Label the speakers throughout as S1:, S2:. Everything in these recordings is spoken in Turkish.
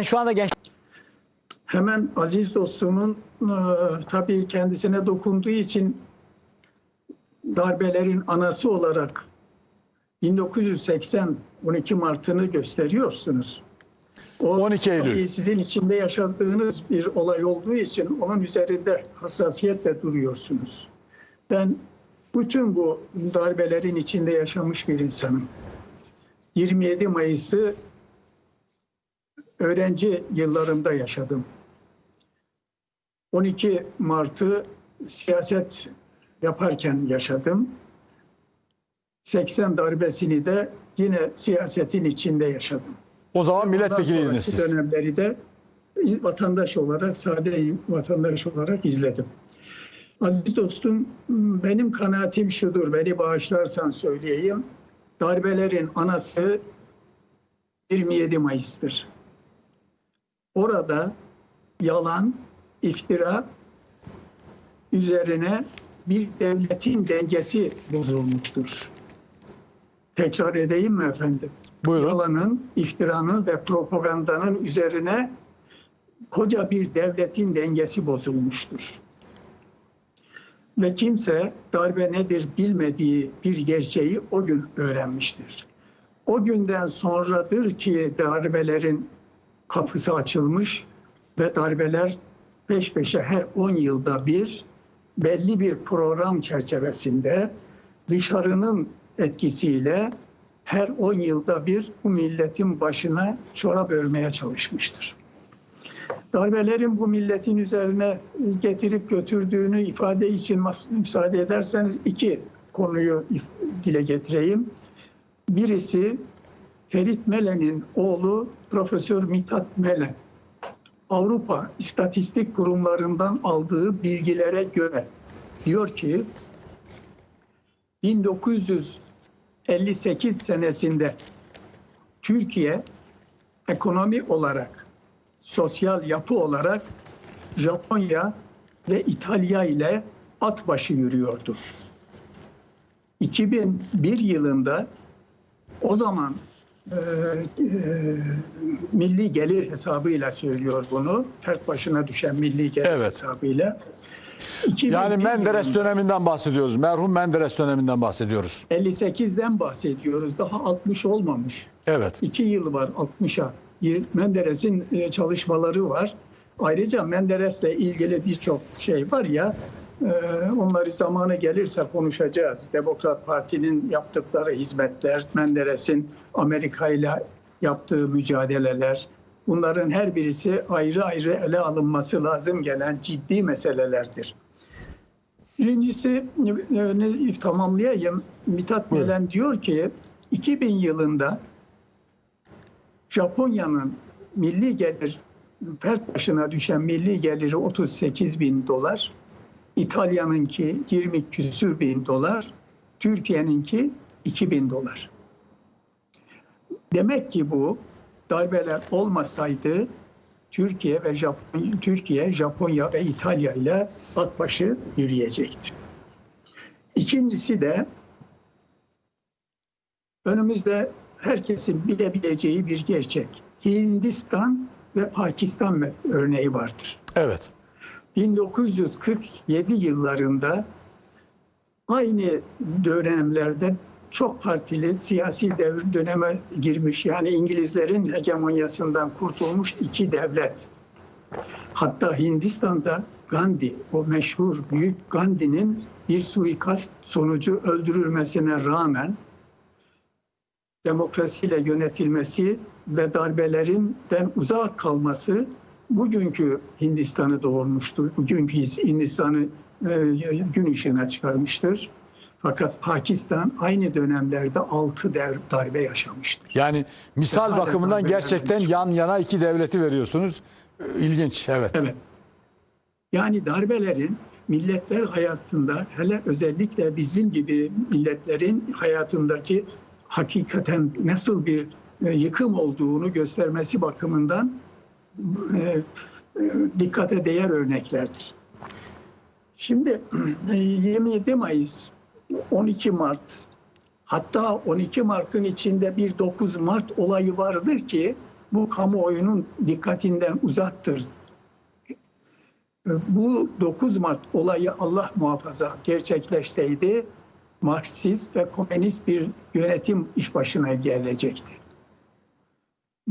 S1: Ben şu anda genç
S2: Hemen aziz dostumun e, tabii kendisine dokunduğu için darbelerin anası olarak 1980 12 Mart'ını gösteriyorsunuz. O
S1: 12 Eylül.
S2: tabii sizin içinde yaşadığınız bir olay olduğu için onun üzerinde hassasiyetle duruyorsunuz. Ben bütün bu darbelerin içinde yaşamış bir insanım. 27 Mayıs'ı öğrenci yıllarımda yaşadım. 12 Mart'ı siyaset yaparken yaşadım. 80 darbesini de yine siyasetin içinde yaşadım.
S1: o zaman milletvekiliydiniz siz.
S2: dönemleri de vatandaş olarak, sade vatandaş olarak izledim. Aziz dostum, benim kanaatim şudur, beni bağışlarsan söyleyeyim. Darbelerin anası 27 Mayıs'tır. Orada yalan, iftira üzerine bir devletin dengesi bozulmuştur. Tekrar edeyim mi efendim?
S1: Buyurun.
S2: yalanın, iftiranın ve propagandanın üzerine koca bir devletin dengesi bozulmuştur. Ve kimse darbe nedir bilmediği bir gerçeği o gün öğrenmiştir. O günden sonradır ki darbelerin kapısı açılmış ve darbeler peş peşe her 10 yılda bir belli bir program çerçevesinde dışarının etkisiyle her 10 yılda bir bu milletin başına çorap örmeye çalışmıştır. Darbelerin bu milletin üzerine getirip götürdüğünü ifade için müsaade ederseniz iki konuyu dile getireyim. Birisi Ferit Melen'in oğlu Profesör Mithat Melen. Avrupa İstatistik Kurumlarından aldığı bilgilere göre diyor ki 1958 senesinde Türkiye ekonomi olarak, sosyal yapı olarak Japonya ve İtalya ile at başı yürüyordu. 2001 yılında o zaman e, e, milli gelir hesabıyla söylüyor bunu. Fert başına düşen milli gelir
S1: Evet.
S2: hesabıyla. 2001
S1: Yani Menderes
S2: yılında-
S1: döneminden bahsediyoruz. Merhum Menderes döneminden bahsediyoruz.
S2: 58'den bahsediyoruz. Daha 60 olmamış.
S1: Evet.
S2: 2 yıl var 60'a. Menderes'in e, çalışmaları var. Ayrıca Menderes'le ilgili birçok şey var ya onları zamanı gelirse konuşacağız. Demokrat Parti'nin yaptıkları hizmetler, Menderes'in Amerika ile yaptığı mücadeleler bunların her birisi ayrı ayrı ele alınması lazım gelen ciddi meselelerdir. Birincisi e, ne- tamamlayayım. Mithat. Melen diyor ki 2000 yılında Japonya'nın milli gelir fert başına düşen milli geliri 38 bin dolar. İtalya'nınki 20 küsür bin dolar. Türkiye'ninki 2 bin dolar. Demek ki bu darbeler olmasaydı Türkiye ve Japonya, Türkiye, Japonya ve İtalya ile at başı yürüyecekti. İkincisi de önümüzde herkesin bilebileceği bir gerçek. Hindistan ve Pakistan örneği vardır.
S1: Evet.
S2: 1947 yıllarında aynı dönemlerde çok partili siyasi devir döneme girmiş yani İngilizlerin hegemonyasından kurtulmuş iki devlet. Hatta Hindistan'da Gandhi, o meşhur büyük Gandhi'nin bir suikast sonucu öldürülmesine rağmen demokrasiyle yönetilmesi ve darbelerinden uzak kalması bugünkü Hindistan'ı doğurmuştur. Bugünkü Hindistan'ı e, gün ışığına çıkarmıştır. Fakat Pakistan aynı dönemlerde altı dev, darbe yaşamıştır.
S1: Yani misal
S2: Hala
S1: bakımından gerçekten
S2: vermemiş.
S1: yan yana iki devleti veriyorsunuz. Ee, İlginç. Evet.
S2: Evet. Yani darbelerin milletler hayatında hele özellikle bizim gibi milletlerin hayatındaki hakikaten nasıl bir e, yıkım olduğunu göstermesi bakımından e, e, dikkate değer örneklerdir. Şimdi e, 27 Mayıs, 12 Mart, hatta 12 Mart'ın içinde bir 9 Mart olayı vardır ki bu kamuoyunun dikkatinden uzaktır. Bu 9 Mart olayı Allah muhafaza gerçekleşseydi Marksist ve komünist bir yönetim iş başına gelecekti.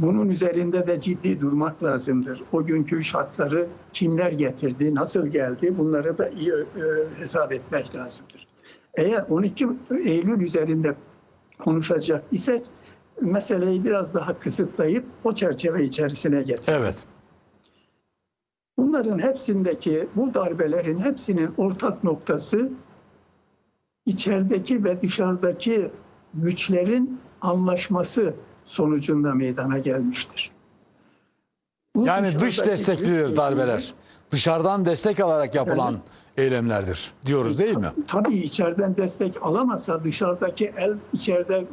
S2: Bunun üzerinde de ciddi durmak lazımdır. O günkü şartları kimler getirdi, nasıl geldi bunları da iyi e, hesap etmek lazımdır. Eğer 12 Eylül üzerinde konuşacak isek meseleyi biraz daha kısıtlayıp o çerçeve içerisine getir.
S1: Evet.
S2: Bunların hepsindeki, bu darbelerin hepsinin ortak noktası içerideki ve dışarıdaki güçlerin anlaşması sonucunda meydana gelmiştir. Bu
S1: Yani dış desteklidir darbeler. Dışarıdan destek alarak yapılan eylemlerdir diyoruz değil mi?
S2: Tabii içeriden destek alamasa dışarıdaki el içeride e,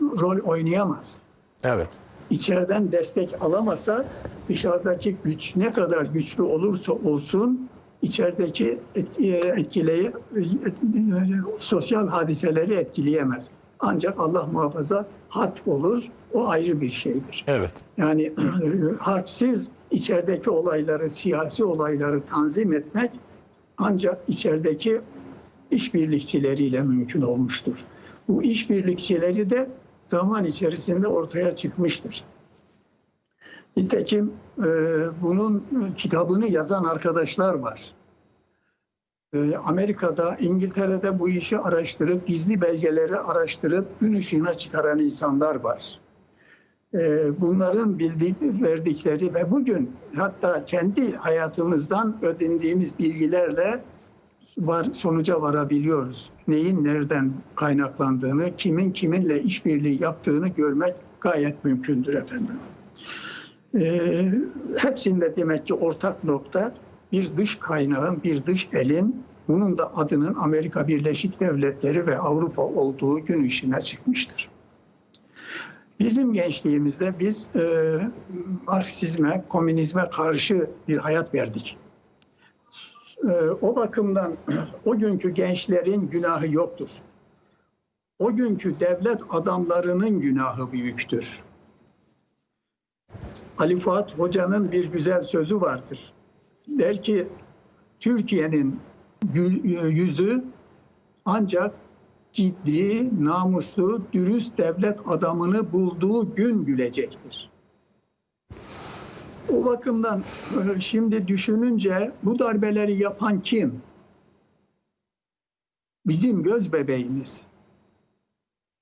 S2: rol oynayamaz.
S1: Evet.
S2: içeriden destek alamasa dışarıdaki güç ne kadar güçlü olursa olsun içerideki etki- etkileyi sosyal hadiseleri etkileyemez. Ancak Allah muhafaza harp olur. O ayrı bir şeydir.
S1: Evet.
S2: Yani harpsiz içerideki olayları, siyasi olayları tanzim etmek ancak içerideki işbirlikçileriyle mümkün olmuştur. Bu işbirlikçileri de zaman içerisinde ortaya çıkmıştır. Nitekim e, bunun kitabını yazan arkadaşlar var. E, Amerika'da, İngiltere'de bu işi araştırıp, gizli belgeleri araştırıp gün ışığına çıkaran insanlar var. E, bunların bildiği, verdikleri ve bugün hatta kendi hayatımızdan ödindiğimiz bilgilerle var, sonuca varabiliyoruz. Neyin nereden kaynaklandığını, kimin kiminle işbirliği yaptığını görmek gayet mümkündür efendim. Ee, hepsinde demek ki ortak nokta bir dış kaynağın, bir dış elin, bunun da adının Amerika Birleşik Devletleri ve Avrupa olduğu gün işine çıkmıştır. Bizim gençliğimizde biz e, Marksizme, komünizme karşı bir hayat verdik. E, o bakımdan o günkü gençlerin günahı yoktur. O günkü devlet adamlarının günahı büyüktür. Ali Fuat Hoca'nın bir güzel sözü vardır. Der ki Türkiye'nin gü- yüzü ancak ciddi, namuslu, dürüst devlet adamını bulduğu gün gülecektir. O bakımdan e, şimdi düşününce bu darbeleri yapan kim? Bizim göz bebeğimiz,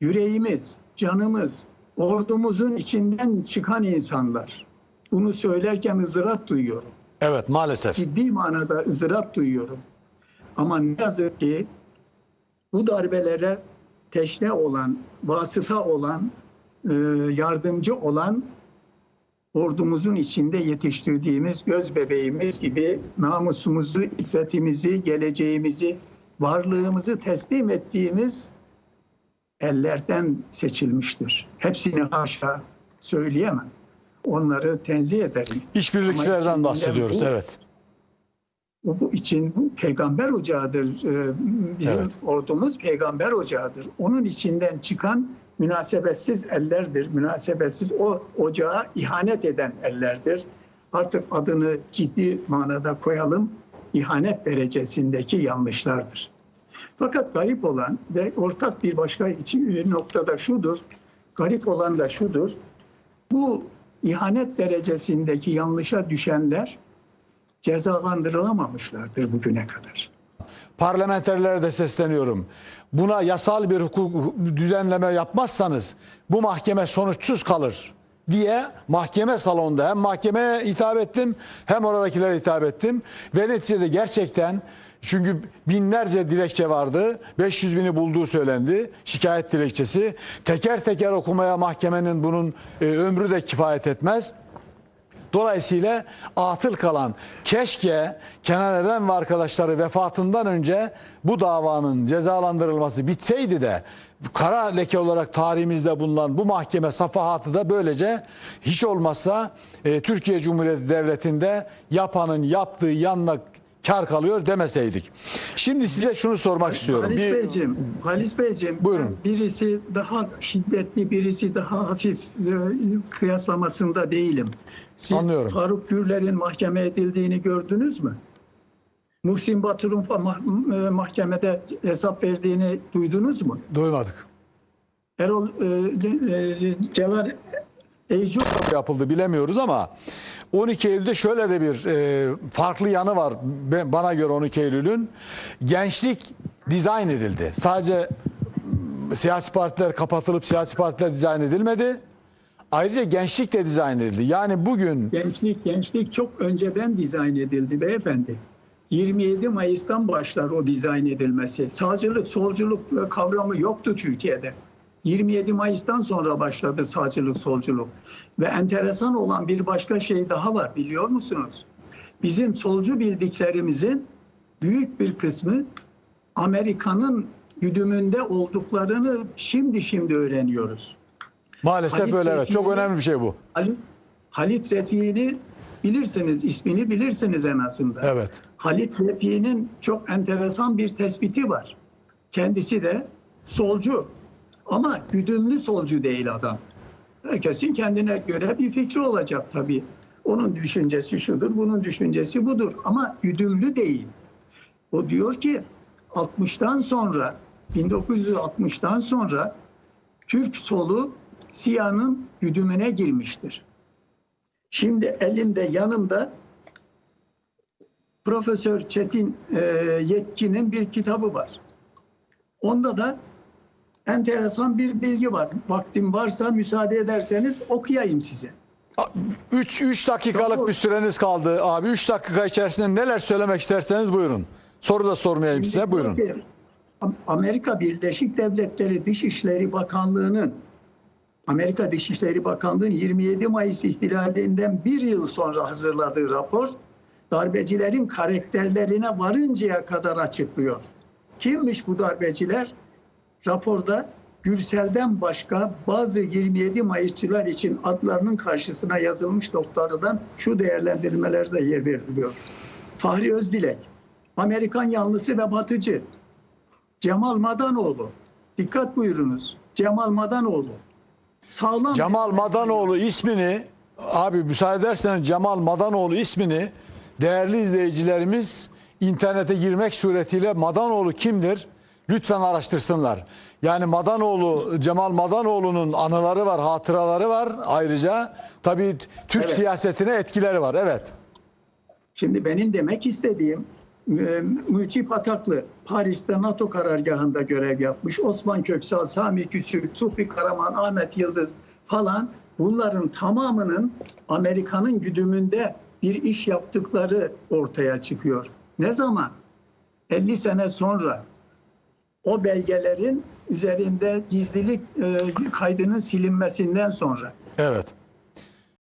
S2: yüreğimiz, canımız, ordumuzun içinden çıkan insanlar. Bunu söylerken ızdırap duyuyorum.
S1: Evet maalesef.
S2: Ciddi manada ızdırap duyuyorum. Ama ne yazık ki bu darbelere teşne olan, vasıta olan, e, yardımcı olan ordumuzun içinde yetiştirdiğimiz göz bebeğimiz gibi namusumuzu, iffetimizi, geleceğimizi, varlığımızı teslim ettiğimiz ellerden seçilmiştir. Hepsini haşa söyleyemem. Onları tenzih ederim.
S1: İşbirlikçilerden bahsediyoruz.
S2: bu-
S1: Evet.
S2: Bu, bu için bu peygamber ocağıdır. Ee, Bizim
S1: Evet.
S2: ordumuz peygamber ocağıdır. Onun içinden çıkan münasebetsiz ellerdir. Münasebetsiz o ocağa ihanet eden ellerdir. Artık adını ciddi manada koyalım. İhanet derecesindeki yanlışlardır. Fakat garip olan ve ortak bir başka için noktada şudur. Garip olan da şudur. Bu ihanet derecesindeki yanlışa düşenler cezalandırılamamışlardır bugüne kadar.
S1: Parlamenterlere de sesleniyorum. Buna yasal bir hukuk düzenleme yapmazsanız bu mahkeme sonuçsuz kalır diye mahkeme salonunda hem mahkemeye hitap ettim hem oradakilere hitap ettim. Ve neticede gerçekten çünkü binlerce dilekçe vardı. 500 bini bulduğu söylendi. Şikayet dilekçesi. Teker teker okumaya mahkemenin bunun e, ömrü de kifayet etmez. Dolayısıyla atıl kalan keşke Kenan Eren ve arkadaşları vefatından önce bu davanın cezalandırılması bitseydi de kara leke olarak tarihimizde bulunan bu mahkeme safahatı da böylece hiç olmazsa e, Türkiye Cumhuriyeti Devleti'nde yapanın yaptığı yanına kar kalıyor demeseydik. Şimdi size şunu sormak istiyorum.
S2: Halis
S1: Bir,
S2: Beyciğim, Halis Beyciğim,
S1: Buyurun.
S2: birisi daha şiddetli, birisi daha hafif e, kıyaslamasında değilim. Siz
S1: Anlıyorum.
S2: Faruk Gürler'in mahkeme edildiğini gördünüz mü? Muhsin Batur'un e, mahkemede hesap verdiğini duydunuz mu?
S1: duymadık.
S2: Erol e, e, Cevar Eycu
S1: yapıldı bilemiyoruz ama 12 Eylül'de şöyle de bir e, farklı yanı var Ben- bana göre 12 Eylül'ün. Gençlik dizayn edildi. Sadece siyasi partiler kapatılıp siyasi partiler dizayn edilmedi. Ayrıca gençlik de dizayn edildi. Yani bugün
S2: Gençlik, gençlik çok önceden dizayn edildi beyefendi. 27 Mayıs'tan başlar o dizayn edilmesi. Sağcılık, solculuk kavramı yoktu Türkiye'de. 27 Mayıs'tan sonra başladı sağcılık, solculuk. Ve enteresan olan bir başka şey daha var biliyor musunuz? Bizim solcu bildiklerimizin büyük bir kısmı Amerika'nın güdümünde olduklarını şimdi şimdi öğreniyoruz.
S1: maalesef
S2: Halit
S1: öyle evet. Çok önemli bir şey bu.
S2: Halit, Halit Refik'i bilirsiniz, ismini bilirsiniz en azından.
S1: Evet.
S2: Halit Refik'in çok enteresan bir tespiti var. Kendisi de solcu ama güdümlü solcu değil adam. Herkesin kendine göre bir fikri olacak tabii. Onun düşüncesi şudur, bunun düşüncesi budur ama güdümlü değil. O diyor ki 60'tan sonra 1960'tan sonra Türk solu Siyah'ın güdümüne girmiştir. Şimdi elimde yanımda Profesör Çetin e, Yetkin'in bir kitabı var. Onda da enteresan bir bilgi var. Vaktim varsa müsaade ederseniz okuyayım size.
S1: 3 3 dakikalık
S2: Çok-
S1: bir süreniz kaldı abi. 3 dakika içerisinde neler söylemek isterseniz buyurun. Soru da sormayayım size. Buyurun.
S2: Amerika Birleşik Devletleri Dışişleri Bakanlığı'nın Amerika Dışişleri Bakanlığı'nın 27 Mayıs ihtilalinden bir yıl sonra hazırladığı rapor darbecilerin karakterlerine varıncaya kadar açıklıyor. Kimmiş bu darbeciler? Raporda Gürsel'den başka bazı 27 Mayısçılar için adlarının karşısına yazılmış noktalardan şu değerlendirmelerde yer veriliyor. Fahri Özdilek, Amerikan yanlısı ve batıcı. Cemal Madanoğlu, dikkat buyurunuz. Cemal Madanoğlu. Sağlam
S1: Cemal Madanoğlu ismini abi müsaade ederseniz Cemal Madanoğlu ismini değerli izleyicilerimiz internete girmek suretiyle Madanoğlu kimdir? Lütfen araştırsınlar. Yani Madanoğlu, Cemal Madanoğlu'nun anıları var, hatıraları var ayrıca. Tabii Türk
S2: Evet.
S1: siyasetine etkileri var. Evet.
S2: Şimdi benim demek istediğim e, Mücip Ataklı Paris'te NATO karargahında görev yapmış. Osman Köksal, Sami Küçük, Sufi Karaman, Ahmet Yıldız falan bunların tamamının Amerika'nın güdümünde bir iş yaptıkları ortaya çıkıyor. Ne zaman? 50 sene sonra o belgelerin üzerinde gizlilik e, kaydının silinmesinden sonra.
S1: Evet.